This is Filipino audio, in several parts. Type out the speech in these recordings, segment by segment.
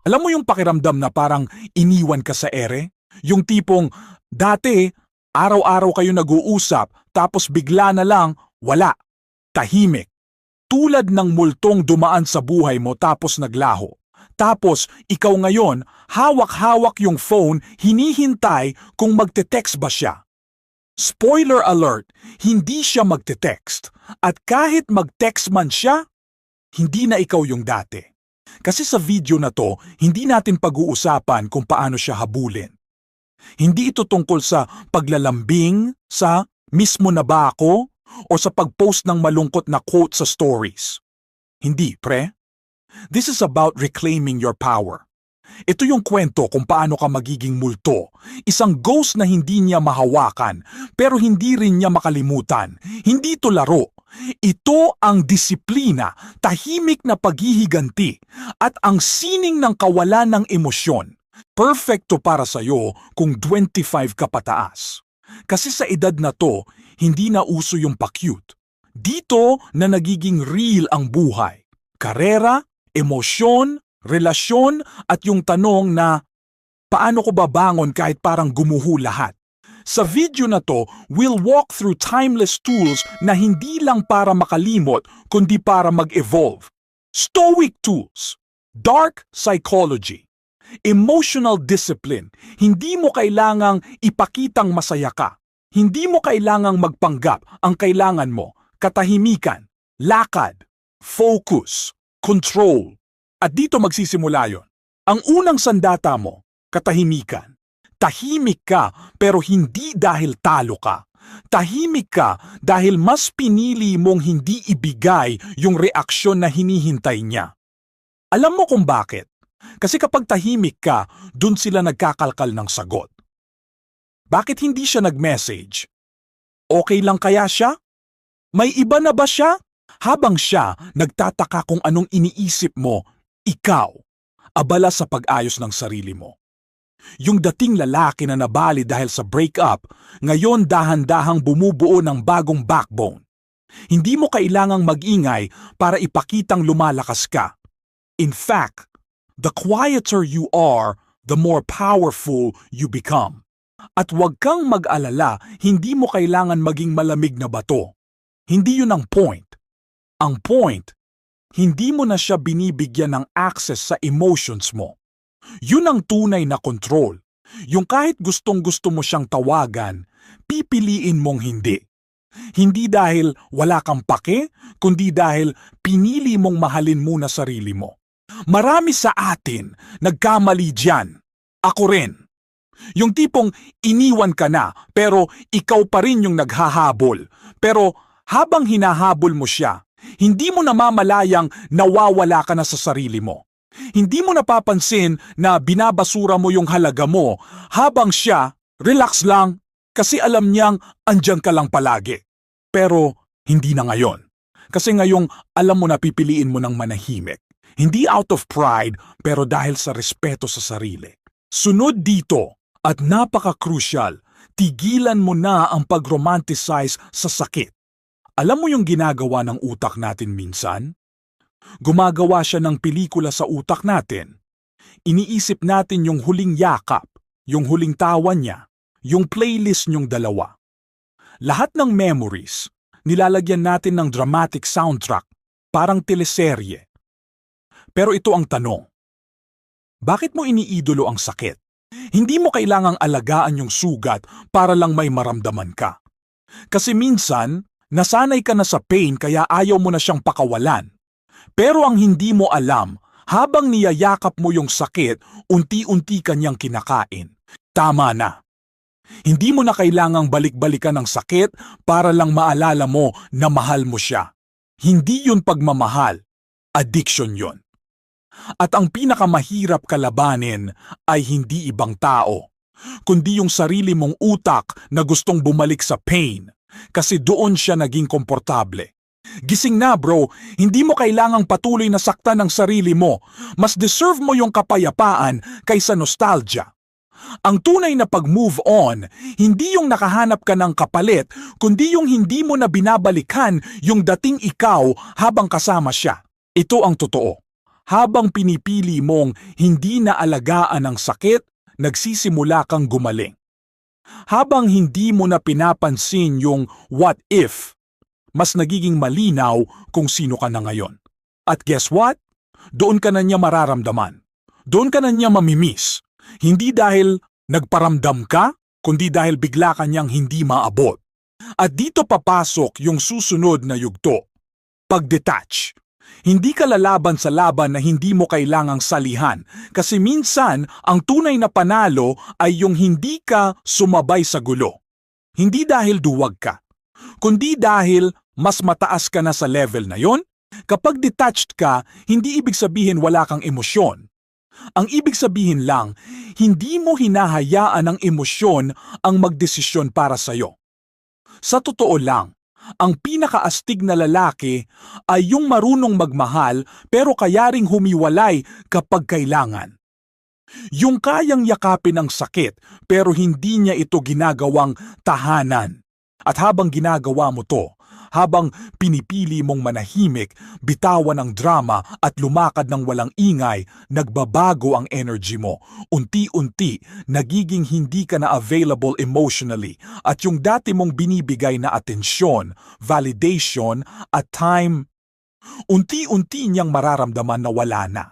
Alam mo yung pakiramdam na parang iniwan ka sa ere? Yung tipong, dati, araw-araw kayo nag-uusap, tapos bigla na lang, wala. Tahimik. Tulad ng multong dumaan sa buhay mo tapos naglaho. Tapos, ikaw ngayon, hawak-hawak yung phone, hinihintay kung magte-text ba siya. Spoiler alert, hindi siya magte-text. At kahit mag-text man siya, hindi na ikaw yung dati. Kasi sa video na to, hindi natin pag-uusapan kung paano siya habulin. Hindi ito tungkol sa paglalambing, sa mismo na ba ako, o sa pag-post ng malungkot na quote sa stories. Hindi, pre. This is about reclaiming your power. Ito yung kwento kung paano ka magiging multo. Isang ghost na hindi niya mahawakan, pero hindi rin niya makalimutan. Hindi ito laro. Ito ang disiplina, tahimik na paghihiganti, at ang sining ng kawalan ng emosyon. Perfecto para sa'yo kung 25 ka pataas. Kasi sa edad na to, hindi na uso yung pa-cute. Dito na nagiging real ang buhay. Karera, emosyon, relasyon at yung tanong na paano ko babangon kahit parang gumuho lahat. Sa video na to, we'll walk through timeless tools na hindi lang para makalimot, kundi para mag-evolve. Stoic tools, dark psychology, emotional discipline. Hindi mo kailangang ipakitang masaya ka. Hindi mo kailangang magpanggap. Ang kailangan mo, katahimikan, lakad, focus, control. At dito magsisimula yon. Ang unang sandata mo, katahimikan. Tahimik ka pero hindi dahil talo ka. Tahimik ka dahil mas pinili mong hindi ibigay yung reaksyon na hinihintay niya. Alam mo kung bakit? Kasi kapag tahimik ka, dun sila nagkakalkal ng sagot. Bakit hindi siya nag-message? Okay lang kaya siya? May iba na ba siya? Habang siya nagtataka kung anong iniisip mo, ikaw, abala sa pag-ayos ng sarili mo. Yung dating lalaki na nabali dahil sa breakup, ngayon dahan-dahang bumubuo ng bagong backbone. Hindi mo kailangang mag-ingay para ipakitang lumalakas ka. In fact, the quieter you are, the more powerful you become. At huwag kang mag-alala, hindi mo kailangan maging malamig na bato. Hindi yun ang point. Ang point, hindi mo na siya binibigyan ng access sa emotions mo. Yun ang tunay na control. Yung kahit gustong gusto mo siyang tawagan, pipiliin mong hindi. Hindi dahil wala kang pake, kundi dahil pinili mong mahalin muna sarili mo. Marami sa atin nagkamali dyan. Ako rin. Yung tipong iniwan ka na pero ikaw pa rin yung naghahabol. Pero habang hinahabol mo siya, hindi mo namamalayang nawawala ka na sa sarili mo. Hindi mo napapansin na binabasura mo yung halaga mo habang siya, relax lang, kasi alam niyang andyan ka lang palagi. Pero hindi na ngayon. Kasi ngayong alam mo na pipiliin mo ng manahimik. Hindi out of pride, pero dahil sa respeto sa sarili. Sunod dito, at napaka-crucial, tigilan mo na ang pag-romanticize sa sakit. Alam mo yung ginagawa ng utak natin minsan? Gumagawa siya ng pelikula sa utak natin. Iniisip natin yung huling yakap, yung huling tawa niya, yung playlist niyong dalawa. Lahat ng memories, nilalagyan natin ng dramatic soundtrack, parang teleserye. Pero ito ang tanong. Bakit mo iniidolo ang sakit? Hindi mo kailangang alagaan yung sugat para lang may maramdaman ka. Kasi minsan, nasanay ka na sa pain kaya ayaw mo na siyang pakawalan. Pero ang hindi mo alam, habang niyayakap mo yung sakit, unti-unti kanyang kinakain. Tama na. Hindi mo na kailangang balik-balikan ng sakit para lang maalala mo na mahal mo siya. Hindi yun pagmamahal. Addiction yun. At ang pinakamahirap kalabanin ay hindi ibang tao, kundi yung sarili mong utak na gustong bumalik sa pain kasi doon siya naging komportable. Gising na bro, hindi mo kailangang patuloy na saktan ng sarili mo. Mas deserve mo yung kapayapaan kaysa nostalgia. Ang tunay na pag-move on, hindi yung nakahanap ka ng kapalit, kundi yung hindi mo na binabalikan yung dating ikaw habang kasama siya. Ito ang totoo. Habang pinipili mong hindi na alagaan ang sakit, nagsisimula kang gumaling. Habang hindi mo na pinapansin yung what if, mas nagiging malinaw kung sino ka na ngayon. At guess what? Doon ka na niya mararamdaman. Doon ka na niya mamimiss. Hindi dahil nagparamdam ka, kundi dahil bigla ka niyang hindi maabot. At dito papasok yung susunod na yugto. Pag-detach. Hindi ka lalaban sa laban na hindi mo kailangang salihan kasi minsan ang tunay na panalo ay yung hindi ka sumabay sa gulo. Hindi dahil duwag ka, kundi dahil mas mataas ka na sa level na yon. Kapag detached ka, hindi ibig sabihin wala kang emosyon. Ang ibig sabihin lang, hindi mo hinahayaan ang emosyon ang magdesisyon para sa'yo. Sa totoo lang, ang pinakaastig na lalaki ay yung marunong magmahal pero kaya ring humiwalay kapag kailangan. Yung kayang yakapin ang sakit pero hindi niya ito ginagawang tahanan. At habang ginagawa mo to, habang pinipili mong manahimik, bitawan ang drama at lumakad ng walang ingay, nagbabago ang energy mo. Unti-unti, nagiging hindi ka na available emotionally at yung dati mong binibigay na atensyon, validation at time, unti-unti niyang mararamdaman na wala na.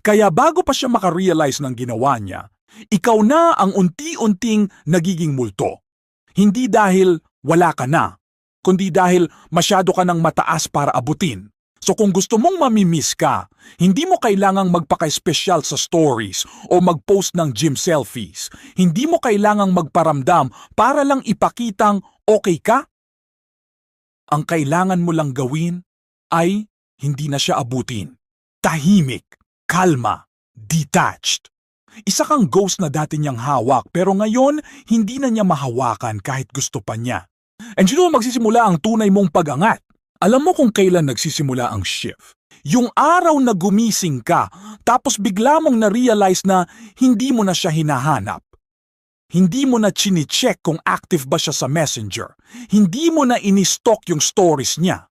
Kaya bago pa siya makarealize ng ginawa niya, ikaw na ang unti-unting nagiging multo. Hindi dahil wala ka na, kundi dahil masyado ka ng mataas para abutin. So kung gusto mong mamimiss ka, hindi mo kailangang magpaka-espesyal sa stories o mag-post ng gym selfies. Hindi mo kailangang magparamdam para lang ipakitang okay ka. Ang kailangan mo lang gawin ay hindi na siya abutin. Tahimik, kalma, detached. Isa kang ghost na dati niyang hawak pero ngayon hindi na niya mahawakan kahit gusto pa niya. And you know magsisimula ang tunay mong pagangat? Alam mo kung kailan nagsisimula ang shift? Yung araw na gumising ka, tapos bigla mong na-realize na hindi mo na siya hinahanap. Hindi mo na chine-check kung active ba siya sa messenger. Hindi mo na ini-stalk yung stories niya.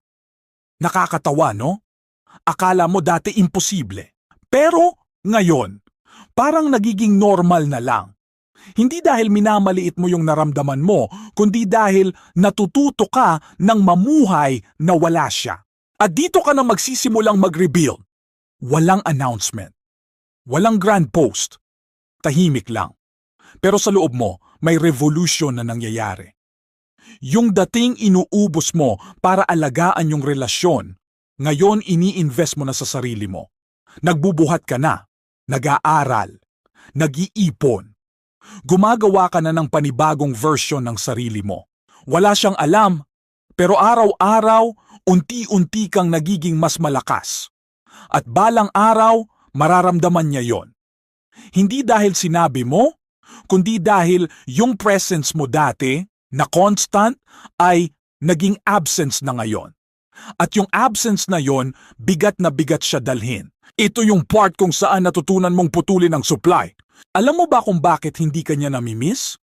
Nakakatawa, no? Akala mo dati imposible. Pero ngayon, parang nagiging normal na lang. Hindi dahil minamaliit mo yung naramdaman mo, kundi dahil natututo ka ng mamuhay na wala siya. At dito ka na magsisimulang mag-rebuild. Walang announcement. Walang grand post. Tahimik lang. Pero sa loob mo, may revolution na nangyayari. Yung dating inuubos mo para alagaan yung relasyon, ngayon ini-invest mo na sa sarili mo. Nagbubuhat ka na, nag-aaral, nag-iipon, gumagawa ka na ng panibagong version ng sarili mo. Wala siyang alam, pero araw-araw, unti-unti kang nagiging mas malakas. At balang araw, mararamdaman niya yon. Hindi dahil sinabi mo, kundi dahil yung presence mo dati, na constant, ay naging absence na ngayon. At yung absence na yon, bigat na bigat siya dalhin. Ito yung part kung saan natutunan mong putulin ang supply alam mo ba kung bakit hindi ka niya namimiss?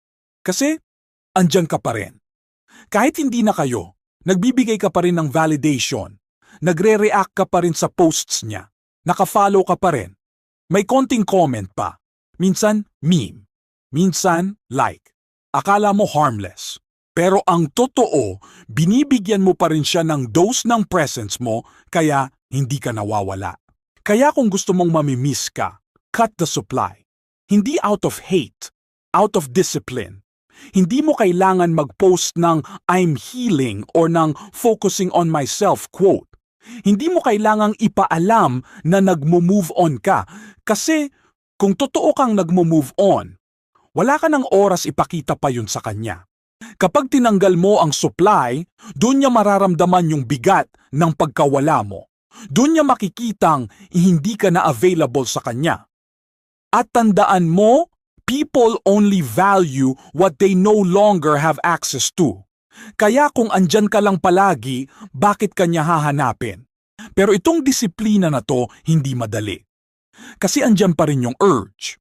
Kasi, andyan ka pa rin. Kahit hindi na kayo, nagbibigay ka pa rin ng validation. Nagre-react ka pa rin sa posts niya. Nakafollow ka pa rin. May konting comment pa. Minsan, meme. Minsan, like. Akala mo harmless. Pero ang totoo, binibigyan mo pa rin siya ng dose ng presence mo kaya hindi ka nawawala. Kaya kung gusto mong mamimiss ka, cut the supply. Hindi out of hate, out of discipline. Hindi mo kailangan mag-post ng I'm healing or ng focusing on myself quote. Hindi mo kailangang ipaalam na nagmo-move on ka kasi kung totoo kang nagmo-move on, wala ka ng oras ipakita pa yun sa kanya. Kapag tinanggal mo ang supply, doon niya mararamdaman yung bigat ng pagkawala mo. Doon niya makikitang hindi ka na available sa kanya. At tandaan mo, people only value what they no longer have access to. Kaya kung andyan ka lang palagi, bakit kanya hahanapin? Pero itong disiplina na to, hindi madali. Kasi andyan pa rin yung urge.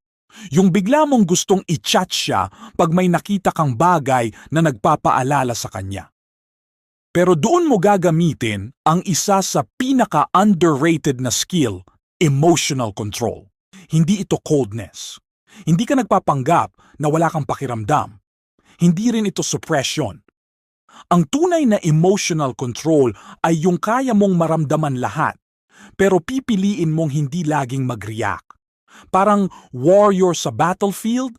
Yung bigla mong gustong i-chat siya pag may nakita kang bagay na nagpapaalala sa kanya. Pero doon mo gagamitin ang isa sa pinaka-underrated na skill emotional control. Hindi ito coldness. Hindi ka nagpapanggap na wala kang pakiramdam. Hindi rin ito suppression. Ang tunay na emotional control ay yung kaya mong maramdaman lahat, pero pipiliin mong hindi laging mag-react. Parang warrior sa battlefield,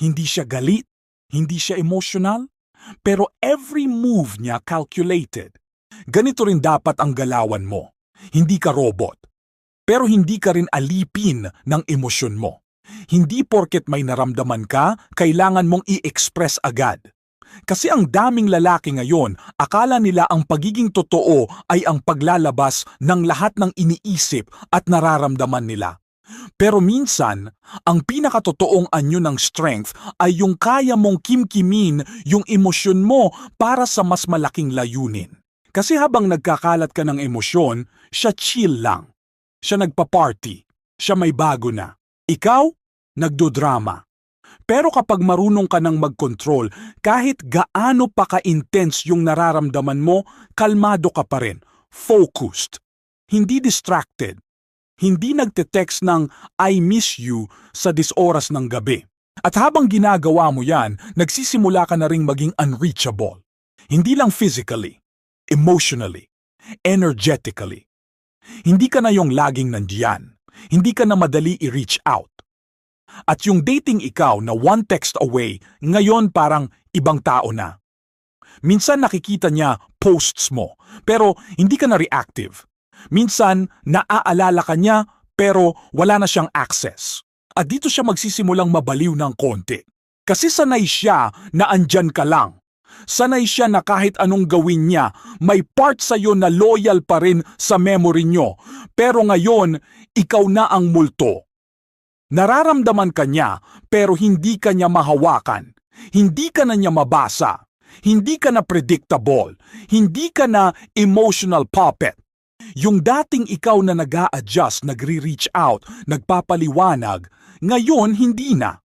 hindi siya galit, hindi siya emotional, pero every move niya calculated. Ganito rin dapat ang galawan mo. Hindi ka robot. Pero hindi ka rin alipin ng emosyon mo. Hindi porket may naramdaman ka, kailangan mong i-express agad. Kasi ang daming lalaki ngayon, akala nila ang pagiging totoo ay ang paglalabas ng lahat ng iniisip at nararamdaman nila. Pero minsan, ang pinakatotoong anyo ng strength ay yung kaya mong kimkimin yung emosyon mo para sa mas malaking layunin. Kasi habang nagkakalat ka ng emosyon, siya chill lang. Siya nagpa-party. Siya may bago na. Ikaw, nagdodrama. Pero kapag marunong ka ng mag-control, kahit gaano pa ka-intense yung nararamdaman mo, kalmado ka pa rin. Focused. Hindi distracted. Hindi nagte-text ng I miss you sa disoras ng gabi. At habang ginagawa mo yan, nagsisimula ka na ring maging unreachable. Hindi lang physically, emotionally, energetically. Hindi ka na yung laging nandiyan. Hindi ka na madali i-reach out. At yung dating ikaw na one text away, ngayon parang ibang tao na. Minsan nakikita niya posts mo, pero hindi ka na reactive. Minsan naaalala ka niya, pero wala na siyang access. At dito siya magsisimulang mabaliw ng konti. Kasi sanay siya na andyan ka lang. Sanay siya na kahit anong gawin niya, may part sa iyo na loyal pa rin sa memory nyo. Pero ngayon, ikaw na ang multo. Nararamdaman ka niya pero hindi ka niya mahawakan. Hindi ka na niya mabasa. Hindi ka na predictable. Hindi ka na emotional puppet. Yung dating ikaw na nag adjust nagre-reach out, nagpapaliwanag, ngayon hindi na.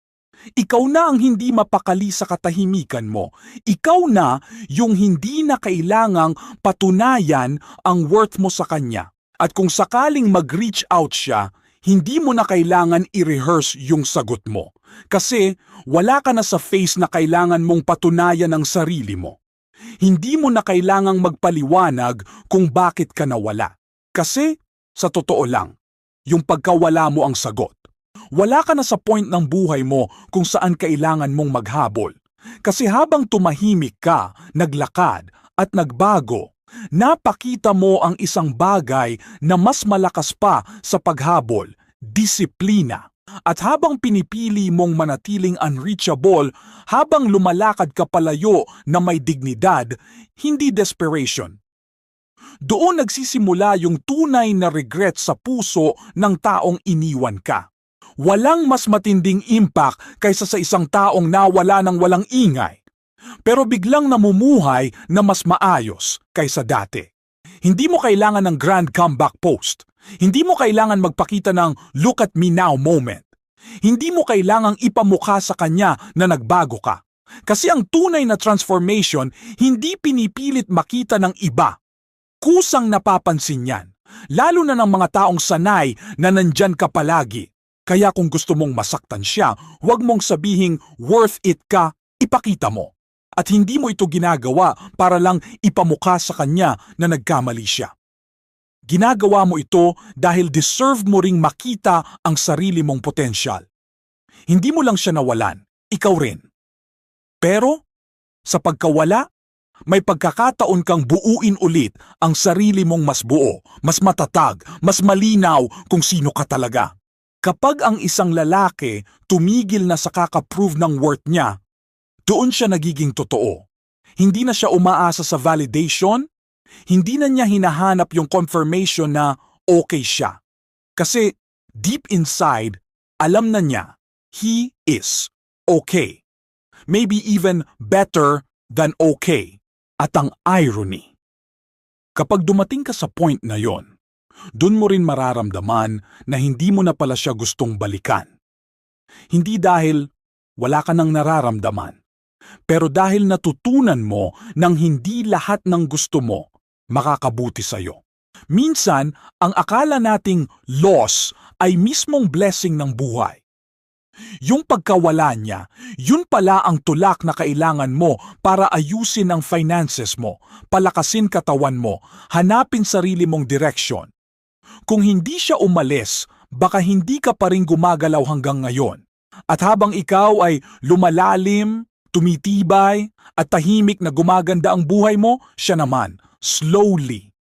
Ikaw na ang hindi mapakali sa katahimikan mo. Ikaw na yung hindi na kailangang patunayan ang worth mo sa kanya. At kung sakaling mag-reach out siya, hindi mo na kailangan i-rehearse yung sagot mo. Kasi wala ka na sa face na kailangan mong patunayan ang sarili mo. Hindi mo na kailangang magpaliwanag kung bakit ka nawala. Kasi, sa totoo lang, yung pagkawala mo ang sagot. Wala ka na sa point ng buhay mo kung saan kailangan mong maghabol. Kasi habang tumahimik ka, naglakad, at nagbago, napakita mo ang isang bagay na mas malakas pa sa paghabol, disiplina. At habang pinipili mong manatiling unreachable, habang lumalakad ka palayo na may dignidad, hindi desperation. Doon nagsisimula yung tunay na regret sa puso ng taong iniwan ka. Walang mas matinding impact kaysa sa isang taong nawala ng walang ingay pero biglang namumuhay na mas maayos kaysa dati. Hindi mo kailangan ng grand comeback post. Hindi mo kailangan magpakita ng look at me now moment. Hindi mo kailangang ipamukha sa kanya na nagbago ka. Kasi ang tunay na transformation hindi pinipilit makita ng iba. Kusang napapansin yan. Lalo na ng mga taong sanay na nandyan ka palagi. Kaya kung gusto mong masaktan siya, huwag mong sabihing worth it ka, ipakita mo at hindi mo ito ginagawa para lang ipamukha sa kanya na nagkamali siya. Ginagawa mo ito dahil deserve mo ring makita ang sarili mong potensyal. Hindi mo lang siya nawalan, ikaw rin. Pero, sa pagkawala, may pagkakataon kang buuin ulit ang sarili mong mas buo, mas matatag, mas malinaw kung sino ka talaga. Kapag ang isang lalaki tumigil na sa kakaprove ng worth niya, doon siya nagiging totoo. Hindi na siya umaasa sa validation, hindi na niya hinahanap yung confirmation na okay siya. Kasi deep inside, alam na niya, he is okay. Maybe even better than okay. At ang irony, kapag dumating ka sa point na yon, dun mo rin mararamdaman na hindi mo na pala siya gustong balikan. Hindi dahil wala ka nang nararamdaman, pero dahil natutunan mo nang hindi lahat ng gusto mo makakabuti sa'yo. Minsan, ang akala nating loss ay mismong blessing ng buhay. Yung pagkawala niya, yun pala ang tulak na kailangan mo para ayusin ang finances mo, palakasin katawan mo, hanapin sarili mong direksyon. Kung hindi siya umalis, baka hindi ka pa rin gumagalaw hanggang ngayon. At habang ikaw ay lumalalim, tumitibay, at tahimik na gumaganda ang buhay mo, siya naman, slowly,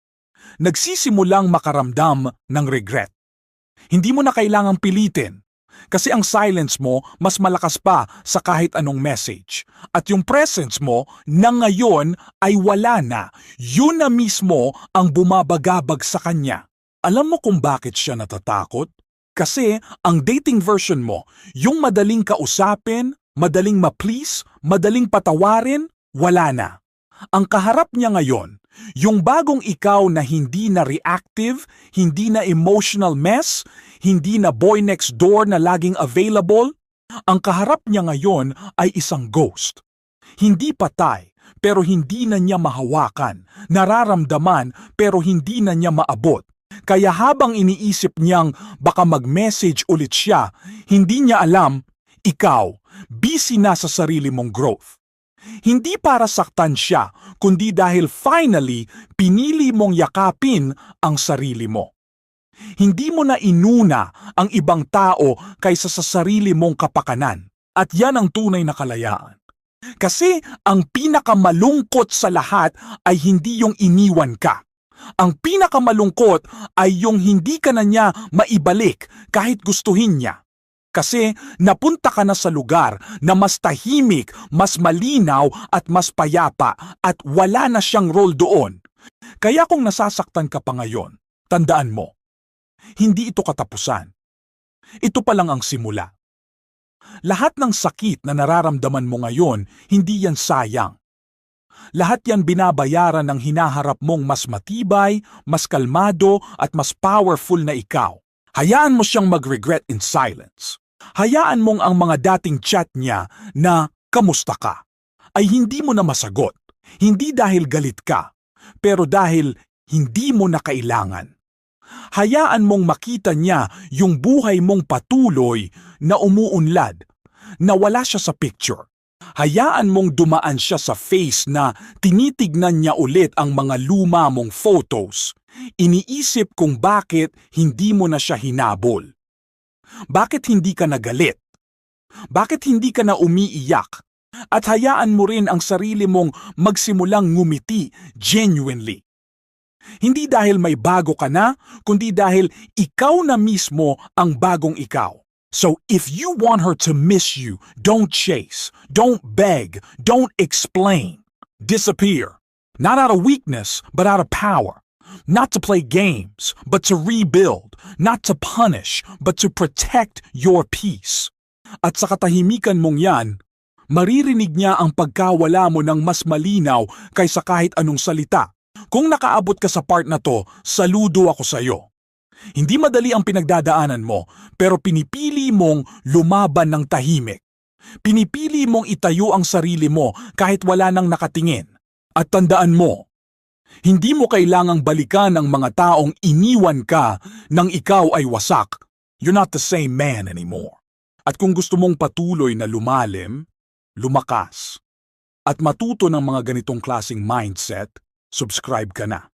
nagsisimulang makaramdam ng regret. Hindi mo na kailangang pilitin. Kasi ang silence mo mas malakas pa sa kahit anong message. At yung presence mo na ngayon ay wala na. Yun na mismo ang bumabagabag sa kanya. Alam mo kung bakit siya natatakot? Kasi ang dating version mo, yung madaling kausapin, madaling ma-please, madaling patawarin, wala na. Ang kaharap niya ngayon, yung bagong ikaw na hindi na reactive, hindi na emotional mess, hindi na boy next door na laging available, ang kaharap niya ngayon ay isang ghost. Hindi patay, pero hindi na niya mahawakan, nararamdaman pero hindi na niya maabot. Kaya habang iniisip niyang baka mag-message ulit siya, hindi niya alam, ikaw, busy na sa sarili mong growth. Hindi para saktan siya, kundi dahil finally pinili mong yakapin ang sarili mo. Hindi mo na inuna ang ibang tao kaysa sa sarili mong kapakanan. At yan ang tunay na kalayaan. Kasi ang pinakamalungkot sa lahat ay hindi yung iniwan ka. Ang pinakamalungkot ay yung hindi ka na niya maibalik kahit gustuhin niya. Kasi napunta ka na sa lugar na mas tahimik, mas malinaw at mas payapa at wala na siyang role doon. Kaya kung nasasaktan ka pa ngayon, tandaan mo, hindi ito katapusan. Ito pa lang ang simula. Lahat ng sakit na nararamdaman mo ngayon, hindi yan sayang. Lahat yan binabayaran ng hinaharap mong mas matibay, mas kalmado at mas powerful na ikaw. Hayaan mo siyang mag-regret in silence. Hayaan mong ang mga dating chat niya na kamusta ka ay hindi mo na masagot. Hindi dahil galit ka, pero dahil hindi mo na kailangan. Hayaan mong makita niya yung buhay mong patuloy na umuunlad, na wala siya sa picture. Hayaan mong dumaan siya sa face na tinitignan niya ulit ang mga luma mong photos. Iniisip kung bakit hindi mo na siya hinabol. Bakit hindi ka nagalit? Bakit hindi ka na umiiyak? At hayaan mo rin ang sarili mong magsimulang ngumiti genuinely. Hindi dahil may bago ka na, kundi dahil ikaw na mismo ang bagong ikaw. So if you want her to miss you, don't chase, don't beg, don't explain. Disappear. Not out of weakness, but out of power. Not to play games, but to rebuild, not to punish, but to protect your peace. At sa katahimikan mong yan, maririnig niya ang pagkawala mo ng mas malinaw kaysa kahit anong salita. Kung nakaabot ka sa part na to, saludo ako sa iyo. Hindi madali ang pinagdadaanan mo, pero pinipili mong lumaban ng tahimik. Pinipili mong itayo ang sarili mo kahit wala nang nakatingin. At tandaan mo, hindi mo kailangang balikan ang mga taong iniwan ka nang ikaw ay wasak. You're not the same man anymore. At kung gusto mong patuloy na lumalim, lumakas, at matuto ng mga ganitong klasing mindset, subscribe ka na.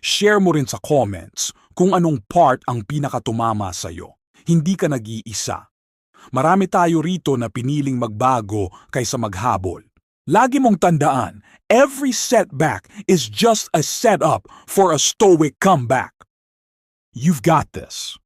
Share mo rin sa comments kung anong part ang pinakatumama sa'yo. Hindi ka nag-iisa. Marami tayo rito na piniling magbago kaysa maghabol. Lagi mong tandaan, every setback is just a setup for a stoic comeback. You've got this.